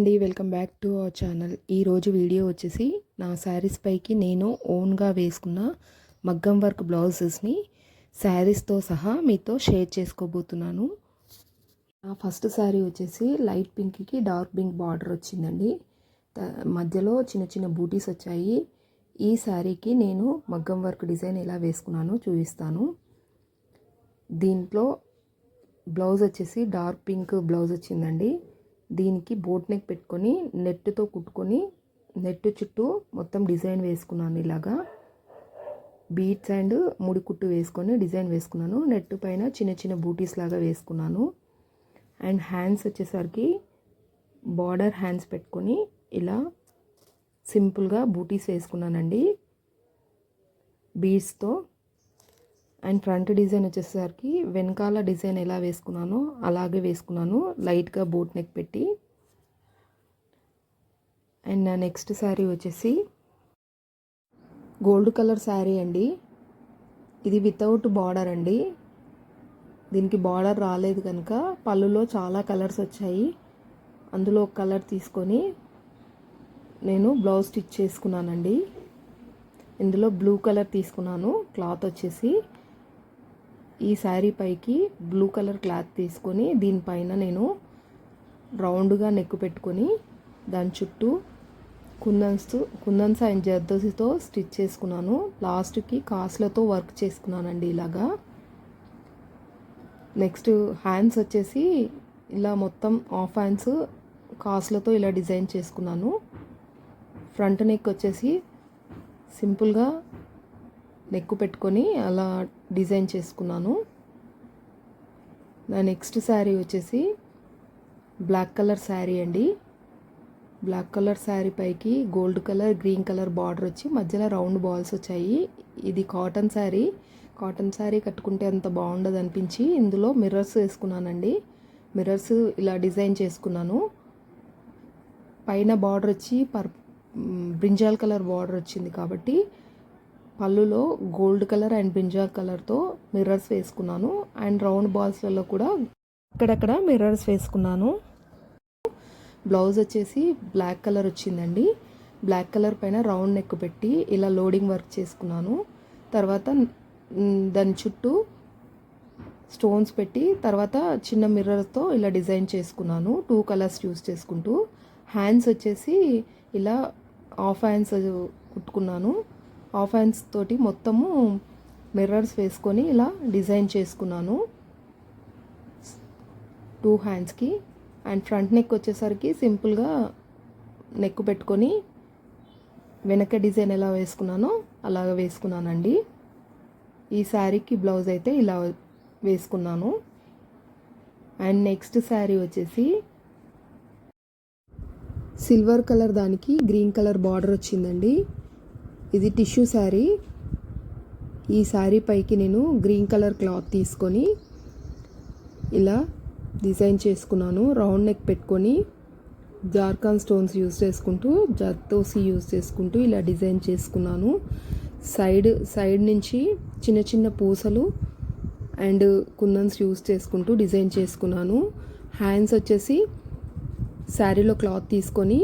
అండి welcome back to our channel. ఈరోజు video వచ్చేసి నా శారీస్ పైకి నేను ఓన్గా వేసుకున్న మగ్గం వర్క్ బ్లౌజెస్ని శారీస్తో సహా మీతో షేర్ చేసుకోబోతున్నాను. నా ఫస్ట్ శారీ వచ్చేసి లైట్ పింక్కి డార్క్ పింక్ బార్డర్ వచ్చిందండి. మధ్యలో చిన్న చిన్న బూటీస్ వచ్చాయి. ఈ శారీకి నేను మగ్గం వర్క్ డిజైన్ ఎలా వేసుకున్నానో చూపిస్తాను. దీంట్లో బ్లౌజ్ వచ్చేసి డార్క్ పింక్ బ్లౌజ్ వచ్చిందండి. దీనికి బోట్ నెక్ పెట్టుకొని నెట్తో కుట్టుకొని నెట్ చుట్టూ మొత్తం డిజైన్ వేసుకున్నాను ఇలాగా. బీట్స్ అండ్ ముడి కుట్టు వేసుకొని డిజైన్ వేసుకున్నాను. నెట్ పైన చిన్న చిన్న బూటీస్ లాగా వేసుకున్నాను. అండ్ హ్యాండ్స్ వచ్చేసరికి బార్డర్ హ్యాండ్స్ పెట్టుకొని ఇలా సింపుల్గా బూటీస్ వేసుకున్నానండి. బీడ్స్తో అండ్ ఫ్రంట్ డిజైన్ వచ్చేసరికి వెనకాల డిజైన్ ఎలా వేసుకున్నానో అలాగే వేసుకున్నాను. లైట్గా బోట్ నెక్ పెట్టి. అండ్ నా నెక్స్ట్ శారీ వచ్చేసి గోల్డ్ కలర్ శారీ అండి. ఇది వితౌట్ బార్డర్ అండి. దీనికి బార్డర్ రాలేదు కనుక పళ్ళులో చాలా కలర్స్ వచ్చాయి. అందులో ఒక కలర్ తీసుకొని నేను బ్లౌజ్ స్టిచ్ చేసుకున్నానండి. ఇందులో బ్లూ కలర్ తీసుకున్నాను. క్లాత్ వచ్చేసి ఈ శారీ పైకి బ్లూ కలర్ క్లాత్ తీసుకొని దీనిపైన నేను రౌండ్గా నెక్కు పెట్టుకొని దాని చుట్టూ కుందన్స్ కుందన్స్ అండ్ జర్దోసితో స్టిచ్ చేసుకున్నాను. లాస్ట్కి కాస్లతో వర్క్ చేసుకున్నానండి ఇలాగా. నెక్స్ట్ హ్యాండ్స్ వచ్చేసి ఇలా మొత్తం ఆఫ్ హ్యాండ్స్ కాస్లతో ఇలా డిజైన్ చేసుకున్నాను. ఫ్రంట్ నెక్ వచ్చేసి సింపుల్గా నెక్కు పెట్టుకొని అలా డిజైన్ చేసుకున్నాను. నా నెక్స్ట్ శారీ వచ్చేసి బ్లాక్ కలర్ శారీ అండి. బ్లాక్ కలర్ శారీ పైకి gold colour green colour border వచ్చి మధ్యలో రౌండ్ బాల్స్ వచ్చాయి. ఇది కాటన్ శారీ. కాటన్ శారీ కట్టుకుంటే అంత బాగుండదు అనిపించి ఇందులో మిర్రర్స్ వేసుకున్నానండి. మిర్రర్స్ ఇలా డిజైన్ చేసుకున్నాను. పైన బార్డర్ వచ్చి పర్ బ్రింజాల్ కలర్ బార్డర్ వచ్చింది కాబట్టి పళ్ళులో గోల్డ్ కలర్ అండ్ బింజా కలర్తో మిర్రర్స్ వేసుకున్నాను అండ్ రౌండ్ బాల్స్లలో కూడా అక్కడక్కడ మిర్రర్స్ వేసుకున్నాను. బ్లౌజ్ వచ్చేసి బ్లాక్ కలర్ వచ్చిందండి. బ్లాక్ కలర్ పైన రౌండ్ నెక్ పెట్టి ఇలా లోడింగ్ వర్క్ చేసుకున్నాను. తర్వాత దాని చుట్టూ స్టోన్స్ పెట్టి తర్వాత చిన్న మిర్రర్తో ఇలా డిజైన్ చేసుకున్నాను. టూ కలర్స్ యూస్ చేసుకుంటూ హ్యాండ్స్ వచ్చేసి ఇలా హాఫ్ హ్యాండ్స్ కుట్టుకున్నాను. హాఫ్ హ్యాండ్స్ తోటి మొత్తము మిర్రర్స్ వేసుకొని ఇలా డిజైన్ చేసుకున్నాను. టూ హ్యాండ్స్కి అండ్ ఫ్రంట్ నెక్ వచ్చేసరికి సింపుల్గా నెక్ పెట్టుకొని వెనక డిజైన్ ఎలా వేసుకున్నానో అలాగ వేసుకున్నానండి. ఈ శారీకి బ్లౌజ్ అయితే ఇలా వేసుకున్నాను. అండ్ నెక్స్ట్ శారీ వచ్చేసి సిల్వర్ కలర్ దానికి గ్రీన్ కలర్ బార్డర్ వచ్చిందండి. ఇది టిష్యూ శారీ. ఈ శారీ పైకి నేను గ్రీన్ కలర్ క్లాత్ తీసుకొని ఇలా డిజైన్ చేసుకున్నాను. రౌండ్ నెక్ పెట్టుకొని జార్కాన్ స్టోన్స్ యూస్ చేసుకుంటూ జర్తోసి యూస్ చేసుకుంటూ ఇలా డిజైన్ చేసుకున్నాను. సైడ్ సైడ్ నుంచి చిన్న చిన్న పూసలు అండ్ కుందన్స్ యూస్ చేసుకుంటూ డిజైన్ చేసుకున్నాను. హ్యాండ్స్ వచ్చేసి శారీలో క్లాత్ తీసుకొని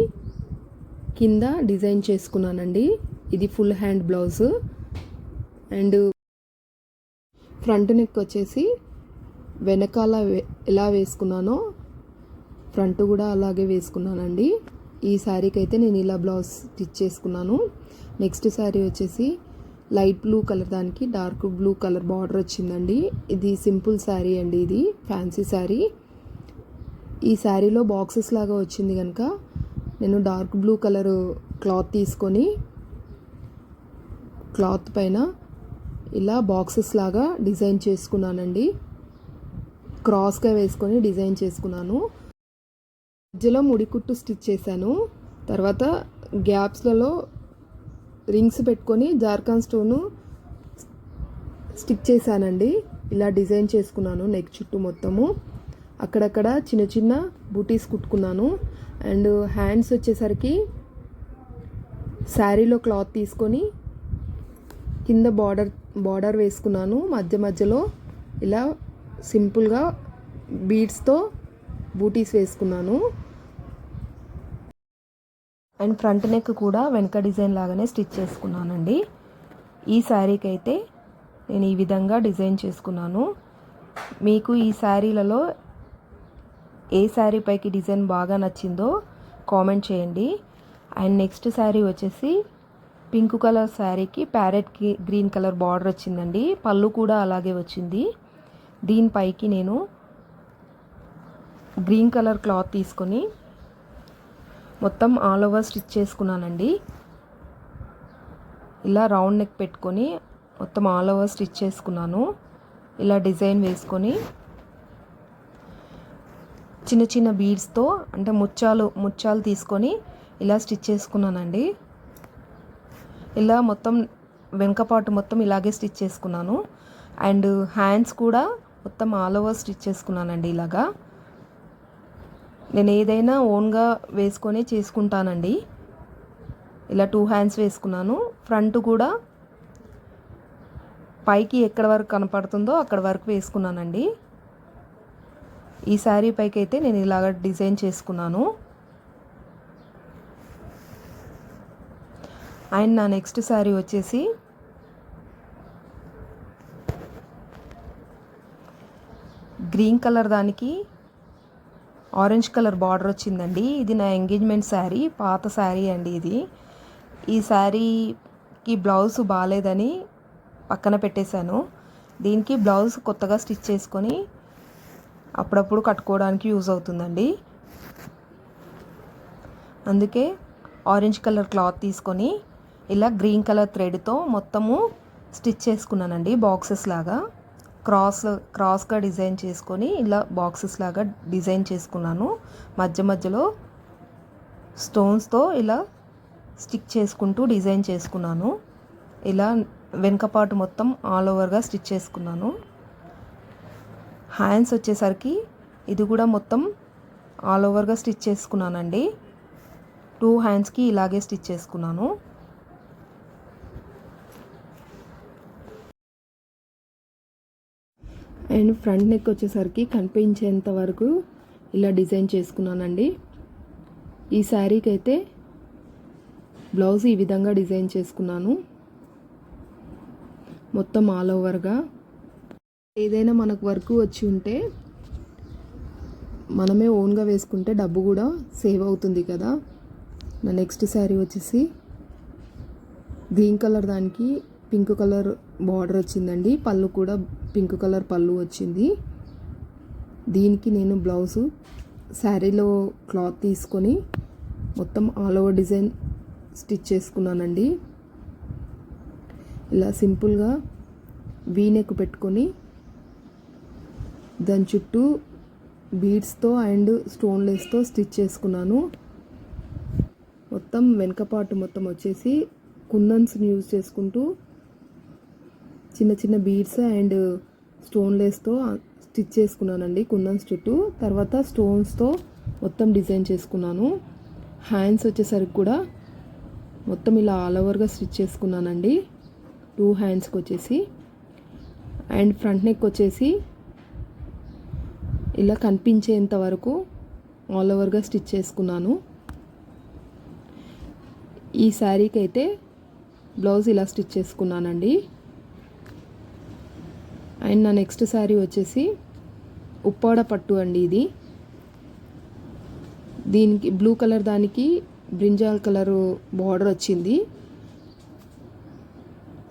కింద డిజైన్ చేసుకున్నానండి. ఇది full hand blouse. And front neck వచ్చేసి వెనకాల ఎలా వేసుకున్నానో ఫ్రంట్ కూడా అలాగే వేసుకున్నానండి. ఈ శారీకి అయితే నేను ఇలా బ్లౌజ్ స్టిచ్ చేసుకున్నాను. నెక్స్ట్ శారీ వచ్చేసి లైట్ బ్లూ కలర్ దానికి డార్క్ బ్లూ కలర్ బార్డర్ వచ్చిందండి. ఇది సింపుల్ శారీ అండి ఇది ఫ్యాన్సీ శారీ. ఈ శారీలో బాక్సెస్ లాగా వచ్చింది కనుక నేను డార్క్ బ్లూ కలర్ క్లాత్ తీసుకొని క్లాత్ పైన ఇలా బాక్సెస్ లాగా డిజైన్ చేసుకున్నానండి. క్రాస్గా వేసుకొని డిజైన్ చేసుకున్నాను. మధ్యలో ముడికుట్టు స్టిచ్ చేశాను. తర్వాత గ్యాప్స్లలో రింగ్స్ పెట్టుకొని జార్ఖాన్ స్టోను స్టిక్ చేశానండి. ఇలా డిజైన్ చేసుకున్నాను నెక్ చుట్టూ మొత్తము. అక్కడక్కడ చిన్న చిన్న బూటీస్ కుట్టుకున్నాను. అండ్ హ్యాండ్స్ వచ్చేసరికి శారీలో క్లాత్ తీసుకొని కింద బార్డర్ బార్డర్ వేసుకున్నాను. మధ్య మధ్యలో ఇలా సింపుల్గా బీడ్స్తో బూటీస్ వేసుకున్నాను. అండ్ ఫ్రంట్ నెక్ కూడా వెనక డిజైన్ లాగానే స్టిచ్ చేసుకున్నానండి. ఈ శారీకి అయితే నేను ఈ విధంగా డిజైన్ చేసుకున్నాను. మీకు ఈ శారీలలో ఏ శారీ పైకి డిజైన్ బాగా నచ్చిందో కామెంట్ చేయండి. అండ్ నెక్స్ట్ శారీ వచ్చేసి పింక్ కలర్ శారీకి ప్యారెట్ గ్రీన్ కలర్ బార్డర్ వచ్చిందండి. పళ్ళు కూడా అలాగే వచ్చింది. దీనిపైకి నేను గ్రీన్ కలర్ క్లాత్ తీసుకొని మొత్తం ఆల్ ఓవర్ స్టిచ్ చేసుకున్నానండి. ఇలా రౌండ్ నెక్ పెట్టుకొని మొత్తం ఆల్ ఓవర్ స్టిచ్ చేసుకున్నాను. ఇలా డిజైన్ వేసుకొని చిన్న చిన్న బీడ్స్తో అంటే ముత్యాలు ముత్యాలు తీసుకొని ఇలా స్టిచ్ చేసుకున్నానండి. ఇలా మొత్తం వెనకపాటు మొత్తం ఇలాగే స్టిచ్ చేసుకున్నాను. అండ్ హ్యాండ్స్ కూడా మొత్తం ఆల్ ఓవర్ స్టిచ్ చేసుకున్నానండి ఇలాగా. నేను ఏదైనా ఓన్గా వేసుకొని చేసుకుంటానండి. ఇలా టూ హ్యాండ్స్ వేసుకున్నాను. ఫ్రంట్ కూడా పైకి ఎక్కడ వరకు కనపడుతుందో అక్కడ వరకు వేసుకున్నానండి. ఈ శారీ పైకి అయితే నేను ఇలాగ డిజైన్ చేసుకున్నాను. అండ్ నా నెక్స్ట్ శారీ వచ్చేసి గ్రీన్ కలర్ దానికి ఆరెంజ్ కలర్ బార్డర్ వచ్చిందండి. ఇది నా ఎంగేజ్మెంట్ శారీ పాత శారీ అండి ఇది. ఈ శారీకి బ్లౌజ్ బాగాలేదని పక్కన పెట్టేశాను. దీనికి బ్లౌజ్ కొత్తగా స్టిచ్ చేసుకొని అప్పుడప్పుడు కట్టుకోవడానికి యూజ్ అవుతుందండి. అందుకే ఆరెంజ్ కలర్ క్లాత్ తీసుకొని ఇలా గ్రీన్ కలర్ థ్రెడ్తో మొత్తము స్టిచ్ చేసుకున్నానండి బాక్సెస్ లాగా. క్రాస్ క్రాస్గా డిజైన్ చేసుకొని ఇలా బాక్సెస్ లాగా డిజైన్ చేసుకున్నాను. మధ్య మధ్యలో స్టోన్స్తో ఇలా స్టిక్ చేసుకుంటూ డిజైన్ చేసుకున్నాను. ఇలా వెనుకపాటు మొత్తం ఆల్ ఓవర్గా స్టిచ్ చేసుకున్నాను. హ్యాండ్స్ వచ్చేసరికి ఇది కూడా మొత్తం ఆల్ ఓవర్గా స్టిచ్ చేసుకున్నానండి. టూ హ్యాండ్స్కి ఇలాగే స్టిచ్ చేసుకున్నాను. అండ్ ఫ్రంట్ నెక్ వచ్చేసరికి కనిపించేంత వరకు ఇలా డిజైన్ చేసుకున్నానండి. ఈ శారీకి అయితే బ్లౌజ్ ఈ విధంగా డిజైన్ చేసుకున్నాను. మొత్తం ఆల్ ఓవర్గా. ఏదైనా మనకు వర్క్ వచ్చి ఉంటే మనమే ఓన్గా వేసుకుంటే డబ్బు కూడా సేవ్ అవుతుంది కదా. నా నెక్స్ట్ శారీ వచ్చేసి గ్రీన్ కలర్ దానికి పింక్ కలర్ బార్డర్ వచ్చిందండి. పళ్ళు కూడా పింక్ కలర్ పళ్ళు వచ్చింది. దీనికి నేను బ్లౌజు శారీలో క్లాత్ తీసుకొని మొత్తం ఆల్ ఓవర్ డిజైన్ స్టిచ్ చేసుకున్నానండి. ఇలా సింపుల్గా వీనెక్ పెట్టుకొని దాని చుట్టూ బీడ్స్తో అండ్ స్టోన్లెస్తో స్టిచ్ చేసుకున్నాను. మొత్తం వెనకపాటు మొత్తం వచ్చేసి కుందన్స్ని యూజ్ చేసుకుంటూ చిన్న చిన్న బీడ్స్ అండ్ స్టోన్లెస్తో స్టిచ్ చేసుకున్నానండి కుందన్స్ చుట్టూ తర్వాత స్టోన్స్తో మొత్తం డిజైన్ చేసుకున్నాను. హ్యాండ్స్ వచ్చేసరికి కూడా మొత్తం ఇలా ఆల్ ఓవర్గా స్టిచ్ చేసుకున్నానండి. టూ హ్యాండ్స్కి వచ్చేసి. అండ్ ఫ్రంట్ నెక్ వచ్చేసి ఇలా కనిపించేంత వరకు ఆల్ ఓవర్గా స్టిచ్ చేసుకున్నాను. ఈ శారీకి అయితే బ్లౌజ్ ఇలా స్టిచ్ చేసుకున్నానండి. అండ్ నా నెక్స్ట్ శారీ వచ్చేసి ఉప్పాడ పట్టు అండి ఇది. దీనికి బ్లూ కలర్ దానికి బ్రింజాల్ కలరు బార్డర్ వచ్చింది.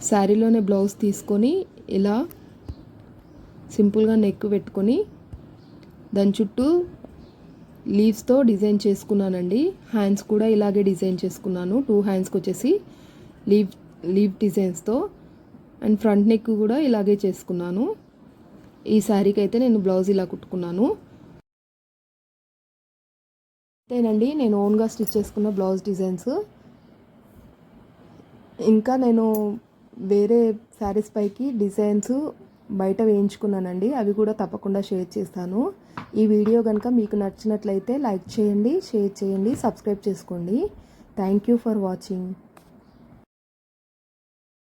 శారీలోనే బ్లౌజ్ తీసుకొని ఇలా సింపుల్గా నెక్ పెట్టుకొని దాని చుట్టూ లీవ్స్తో డిజైన్ చేసుకున్నానండి. హ్యాండ్స్ కూడా ఇలాగే డిజైన్ చేసుకున్నాను. టూ హ్యాండ్స్కి వచ్చేసి లీవ్ లీవ్ డిజైన్స్తో. అండ్ ఫ్రంట్ నెక్ కూడా ఇలాగే చేసుకున్నాను. ఈ శారీకి అయితే నేను బ్లౌజ్ ఇలా కుట్టుకున్నాను. అంతేనండి నేను ఓన్గా స్టిచ్ చేసుకున్న బ్లౌజ్ డిజైన్స్. ఇంకా నేను వేరే శారీస్ పైకి డిజైన్స్ బయట వేయించుకున్నానండి అవి కూడా తప్పకుండా షేర్ చేస్తాను. ఈ వీడియో కనుక మీకు నచ్చినట్లయితే లైక్ చేయండి షేర్ చేయండి సబ్స్క్రైబ్ చేసుకోండి. Thank you for watching.